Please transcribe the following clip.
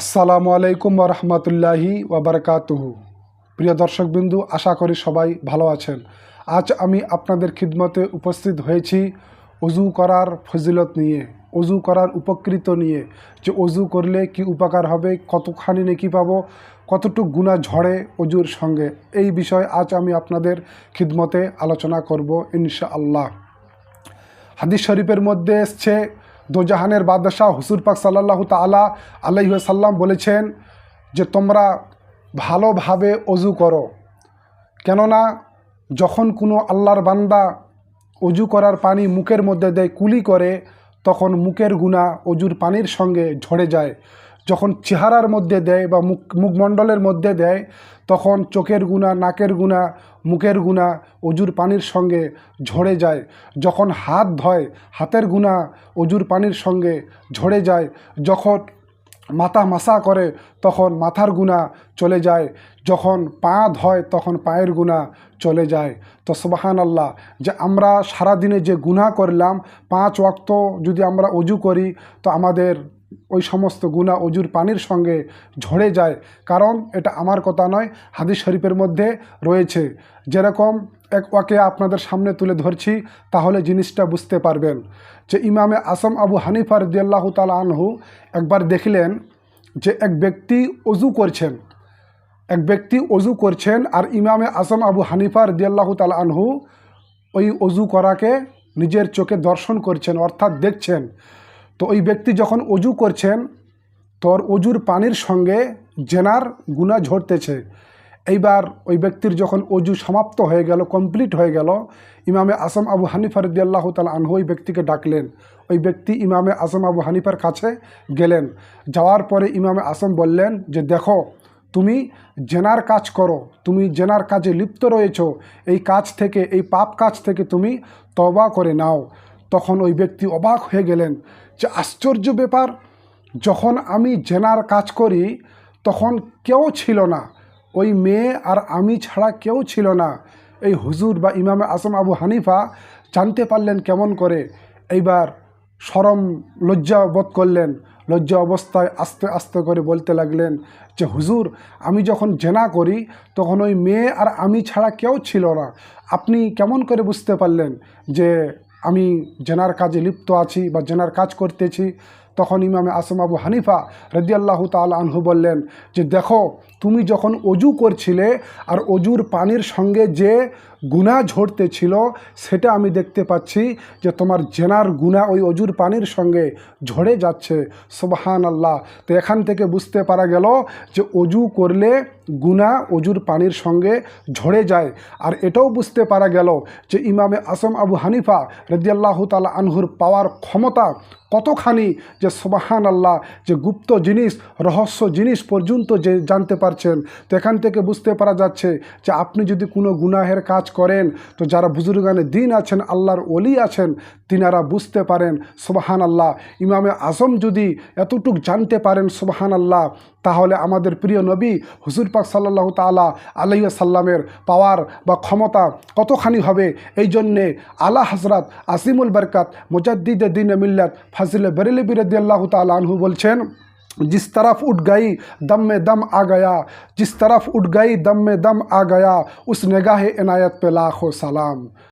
আসসালামু আলাইকুম রহমতুল্লাহি ওবরকাতুহু প্রিয় দর্শকবিন্দু, আশা করি সবাই ভালো আছেন। আজ আমি আপনাদের খিদমতে উপস্থিত হয়েছি অজু করার ফজিলত নিয়ে অজু করার উপকৃত নিয়ে, যে অজু করলে কি উপকার হবে, কতখানি নেকি পাবো, কতটুক গুণা ঝরে অজুর সঙ্গে, এই বিষয়ে আজ আমি আপনাদের খিদমতে আলোচনা করব ইনশা আল্লাহ হাদিস শরীফের মধ্যে এসছে দোজাহানের বাদশাহ হুসুর পাক সাল্লাহ তালা আলাইহ সাল্লাম বলেছেন যে, তোমরা ভালোভাবে অজু করো। কেননা যখন কোনো আল্লাহর বান্দা অজু করার পানি মুখের মধ্যে দেয়, কুলি করে, তখন মুখের গুণা অজুর পানির সঙ্গে ঝরে যায়। যখন চেহারার মধ্যে দেয় বা মুখ, মুখমণ্ডলের মধ্যে দেয়, তখন চোখের গুণা, নাকের গুণা, মুখের গুণা, অজুর পানির সঙ্গে ঝরে যায়। যখন হাত ধয়, হাতের গুণা, অজুর পানির সঙ্গে ঝরে যায়। যখন মাথা মাসা করে, তখন মাথার গুণা চলে যায়। যখন পা ধয়, তখন পায়ের গুণা চলে যায়। তো সুবাহান আল্লাহ যে আমরা সারাদিনে যে গুণা করলাম, পাঁচ ওয়াক্ত যদি আমরা অজু করি, তো আমাদের ওই সমস্ত গুণা অজুর পানির সঙ্গে ঝরে যায়। কারণ এটা আমার কথা নয়, হাদিস শরীফের মধ্যে রয়েছে। যেরকম এক ওয়াকে আপনাদের সামনে তুলে ধরছি, তাহলে জিনিসটা বুঝতে পারবেন। যে ইমামে আসম আবু হানিফার দিয়াল্লাহ তালা আনহু একবার দেখলেন যে এক ব্যক্তি অজু করছেন। এক ব্যক্তি অজু করছেন আর ইমামে আসম আবু হানিফার দিয়াল্লাহ তালা আনহু ওই অজু করাকে নিজের চোখে দর্শন করছেন, অর্থাৎ দেখছেন। তো ওই ব্যক্তি যখন অজু করছেন, তোর অজুর পানির সঙ্গে জেনার গুণা ঝরতেছে। এইবার ওই ব্যক্তির যখন অজু সমাপ্ত হয়ে গেল, কমপ্লিট হয়ে গেল, ইমামে আসম আবু হানিফার দিয়াল্লাহ তাল আনহু ওই ব্যক্তিকে ডাকলেন। ওই ব্যক্তি ইমামে আসম আবু হানিফার কাছে গেলেন। যাওয়ার পরে ইমামে আসম বললেন যে, দেখো, তুমি জেনার কাজ করো, তুমি জেনার কাজে লিপ্ত রয়েছ। এই কাজ থেকে, এই পাপ কাজ থেকে তুমি তবা করে নাও। তখন ওই ব্যক্তি অবাক হয়ে গেলেন যে আশ্চর্য ব্যাপার, যখন আমি জেনার কাজ করি, তখন কেউ ছিল না। ওই মেয়ে আর আমি ছাড়া কেউ ছিল না। এই হুজুর বা ইমামে আসম আবু হানিফা জানতে পারলেন কেমন করে। এইবার সরম লজ্জা বোধ করলেন। লজ্জা অবস্থায় আস্তে আস্তে করে বলতে লাগলেন যে, হুজুর, আমি যখন জেনা করি, তখন ওই মেয়ে আর আমি ছাড়া কেউ ছিল না। আপনি কেমন করে বুঝতে পারলেন যে আমি জেনার কাজে লিপ্ত আছি বা জেনার কাজ করতেছি তখন ইমামে আসম আবু হানিফা রদিয়াল্লাহ তাল আনহু বললেন যে, দেখো, তুমি যখন অজু করছিলে আর অজুর পানির সঙ্গে যে গুণা ঝরতে ছিল সেটা আমি দেখতে পাচ্ছি যে তোমার জেনার গুণা ওই অজুর পানির সঙ্গে ঝরে যাচ্ছে। সোবাহান আল্লাহ তো এখান থেকে বুঝতে পারা গেল যে, অজু করলে গুণা অজুর পানির সঙ্গে ঝরে যায়। আর এটাও বুঝতে পারা গেল যে, ইমামে আসম আবু হানিফা রদিয়াল্লাহ তালা আনহুর পাওয়ার ক্ষমতা কতখানি যে সোবাহান আল্লাহ যে গুপ্ত জিনিস, রহস্য জিনিস পর্যন্ত যে জানতে পারছেন, তো এখান থেকে বুঝতে পারা যাচ্ছে যে আপনি যদি কোনো গুনাহের কাজ করেন, তো যারা বুজুর্গানে দিন আছেন, আল্লাহর অলি আছেন, তিনারা বুঝতে পারেন সোবাহান আল্লাহ ইমামে আজম যদি এতটুক জানতে পারেন সোবাহান আল্লাহ তাহলে আমাদের প্রিয় নবী হুজুর পাক সাল্লাহ তালা আলাইয়া সাল্লামের পাওয়ার বা ক্ষমতা কতখানি হবে? এই জন্যে আলা হজরত আসিমুল বরকাত, মুজাদ্দিদ দিন মিল্লাত ফাজিল বরেলি বিরদি আল্লাহ তালা আনহু বলছেন जिस तरफ उठ गई दम में दम आ गया जिस तरफ उठ गई दम में दम आ गया उस निगाह इनायत पे लाखों सलाम